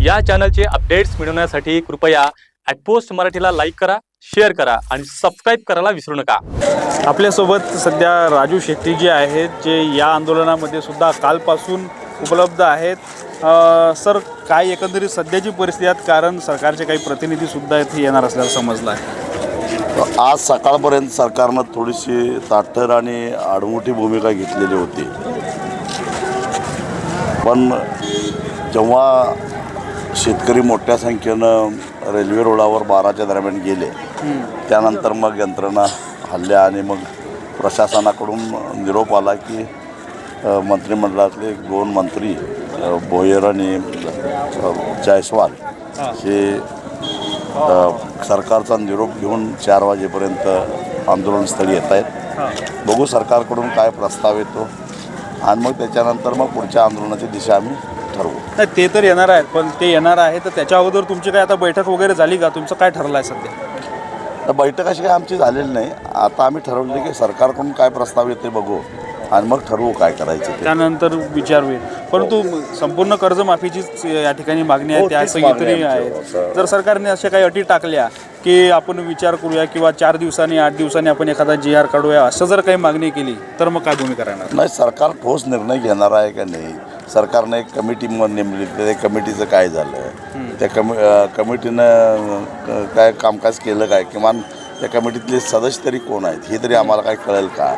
या चॅनलचे अपडेट्स मिळवण्यासाठी कृपया ॲटपोस्ट मराठीला लाईक करा शेअर करा आणि सबस्क्राईब करायला विसरू नका. आपल्यासोबत सध्या राजू शेट्टी जे आहेत जे या आंदोलनामध्ये सुद्धा कालपासून उपलब्ध आहेत. अ, सर काय एकंदरीत सध्याची परिस्थिती आहे? कारण सरकारचे काही प्रतिनिधी सुद्धा इथे येणार असल्याचं समजलं आहे. आज सकाळपर्यंत सरकारनं थोडीशी ताठर आणि आडमुठी भूमिका घेतलेली होती. पण जेव्हा शेतकरी मोठ्या संख्येनं रेल्वे रोडावर बाराच्या दरम्यान गेले. त्यानंतर मग यंत्रणा हल्ल्या आणि मग प्रशासनाकडून निरोप आला की मंत्रिमंडळातले दोन मंत्री भोयर आणि जायस्वाल हे. सरकारचा निरोप घेऊन चार वाजेपर्यंत आंदोलनस्थळी येत आहेत. बघू सरकारकडून काय प्रस्ताव येतो. आणि मग त्याच्यानंतर मग पुढच्या आंदोलनाची दिशा आम्ही नाही ते तर येणार आहेत पण ते येणार आहे तर त्याच्या अगोदर तुमची काय आता बैठक वगैरे झाली का? तुमचं काय ठरलं आहे सध्या? तर बैठक अशी काही आमची झालेली नाही. आता आम्ही ठरवले की सरकारकडून काय प्रस्ताव येते बघू. आणि मग ठरवू काय करायचं ते. त्यानंतर विचार होईल. परंतु संपूर्ण कर्जमाफीचीच या ठिकाणी मागणी आहे हो, त्या तीच मागणी आहे आहे. आमची. जर सरकारने अशा काही अटी टाकल्या की आपण विचार करूया किंवा चार दिवसांनी आठ दिवसांनी आपण एखादा जी आर काढूया असं जर काही मागणी केली तर मग काय भूमिका राहणार? नाही सरकार ठोस निर्णय घेणार आहे का नाही? सरकारनं एक कमिटी नेमली. त्या कमिटीचं काय झालं? त्या कमि कमिटीनं काय कामकाज केलं काय? किमान त्या कमिटीतले सदस्य तरी कोण आहेत? हे तरी आम्हाला काय कळेल का?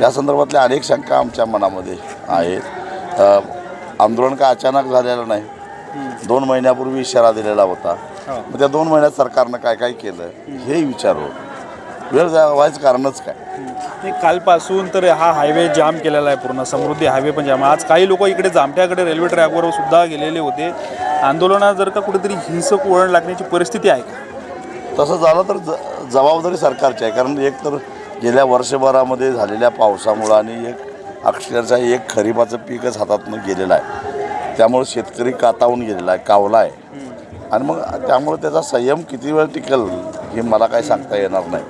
या संदर्भातल्या अनेक शंका आमच्या मनामध्ये आहेत. आंदोलन काय अचानक झालेलं नाही? दोन महिन्यापूर्वी इशारा दिलेला होता. हो. मग त्या दोन महिन्यात सरकारनं काय काय केलं हे विचारू. वेळ जा- व्हायचं कारणच काय? कालपासून तर हा हायवे जाम केलेला आहे पूर्ण समृद्धी हायवे पण जाम आज काही लोक इकडे जामठ्याकडे रेल्वे ट्रॅकवर सुद्धा गेलेले होते. आंदोलनात जर का कुठेतरी हिंसक वळण लागण्याची परिस्थिती आहे का? तसं झालं तर ज जबाबदारी सरकारची आहे कारण एक तर गेल्या वर्षभरामध्ये झालेल्या पावसामुळं आणि एक अक्षरशः एक खरीपाचं पीकच हातातनं गेलेलं आहे. त्यामुळे शेतकरी कातावून गेलेला आहे कावला आहे. आणि मग त्यामुळे त्याचा संयम किती वेळ टिकेल हे मला काही सांगता येणार नाही.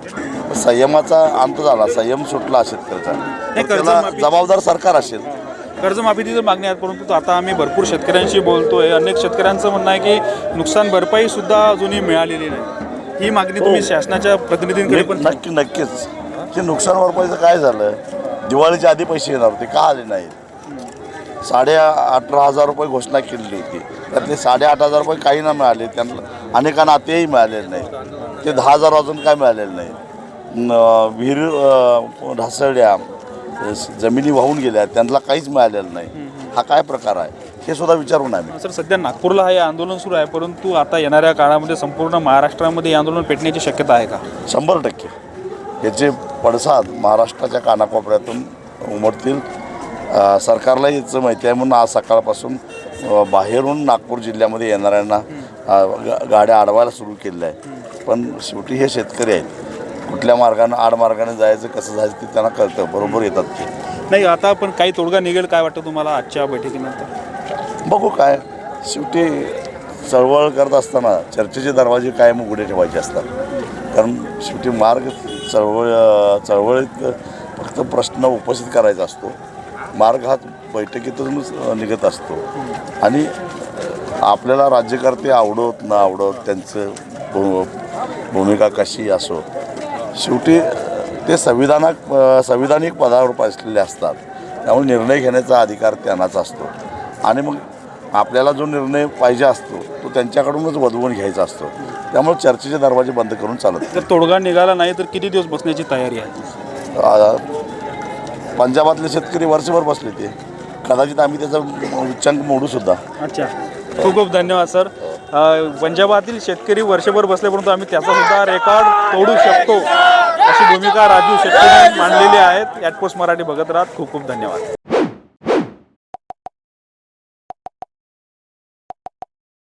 संयमाचा अंत झाला संयम सुटला शेतकऱ्याचा. तर त्याला कर्जमाफी- जबाबदार सरकार असेल. कर्जमाफीची तर मागणी आहे परंतु आता आम्ही भरपूर शेतकऱ्यांशी बोलतोय. अनेक शेतकऱ्यांचं म्हणणं आहे की नुकसान भरपाई सुद्धा अजूनही मिळालेली नाही. ही मागणी तुम्ही शासनाच्या प्रतिनिधींकडे पण नक्की नक्कीच. ते नुकसान भरपाईचं काय झालं? दिवाळीच्या आधी पैसे येणार होते का आले नाहीत? साडे अठरा हजार रुपये घोषणा केलेली होती. त्यातले साडेआठ हजार रुपये काही ना मिळाले त्यांना अनेकांना तेही मिळालेले नाही ते दहा हजार अजून काय मिळालेले नाही विहीर ढासळल्या जमिनी वाहून गेल्या त्यांना काहीच मिळालेलं नाही. हा काय प्रकार आहे? हे सुद्धा विचारून आम्ही. सर सध्या नागपूरला हे आंदोलन सुरू आहे परंतु आता येणाऱ्या काळामध्ये संपूर्ण महाराष्ट्रामध्ये हे आंदोलन पेटण्याची शक्यता आहे का? शंभर टक्के. याचे पडसाद महाराष्ट्राच्या कानाकोपऱ्यातून उमटतील. सरकारला याचं माहिती आहे म्हणून आज सकाळपासून बाहेरून नागपूर जिल्ह्यामध्ये येणाऱ्यांना गाड्या अडवायला सुरू केलेल्या आहे पण शेवटी हे शेतकरी आहेत. कुठल्या मार्गानं आडमार्गाने जायचं कसं जायचं ते त्यांना कळतं. बरोबर येतात ते. नाही आता पण काही तोडगा निघेल काय वाटतं तुम्हाला आजच्या बैठकीनंतर? बघू काय. शेवटी चळवळ करत असताना चर्चेचे दरवाजे कायम उघडे ठेवायचे असतात. कारण शेवटी मार्ग चळवळ चळवळीत फक्त प्रश्न उपस्थित करायचा असतो. मार्ग हा बैठकीतूनच निघत असतो. आणि आपल्याला राज्यकर्ते आवडत न आवडत त्यांचं भूमिका कशी असो शेवटी ते संविधानाक संविधानिक पदावर बसलेले असतात. त्यामुळे निर्णय घेण्याचा अधिकार त्यांनाच असतो. आणि मग आपल्याला जो निर्णय पाहिजे असतो तो त्यांच्याकडूनच वधवून घ्यायचा असतो. त्यामुळे चर्चेचे दरवाजे बंद करून चालत नाही. जर तोडगा निघाला नाही तर किती दिवस बसण्याची तयारी आहे? पंजाबातले शेतकरी वर्षभर बसले ते. कदाचित आम्ही त्याचा उच्चांक मोडू सुद्धा. अच्छा. खूप खूप धन्यवाद सर. पंजाबातील शेतकरी वर्षभर बसले परंतु आम्ही त्याचा सुद्धा रेकॉर्ड तोडू शकतो अशी भूमिका राजू शेतकरी मांडलेली आहेत. ॲटपोस्ट मराठी बघत राहत. खूप खूप धन्यवाद.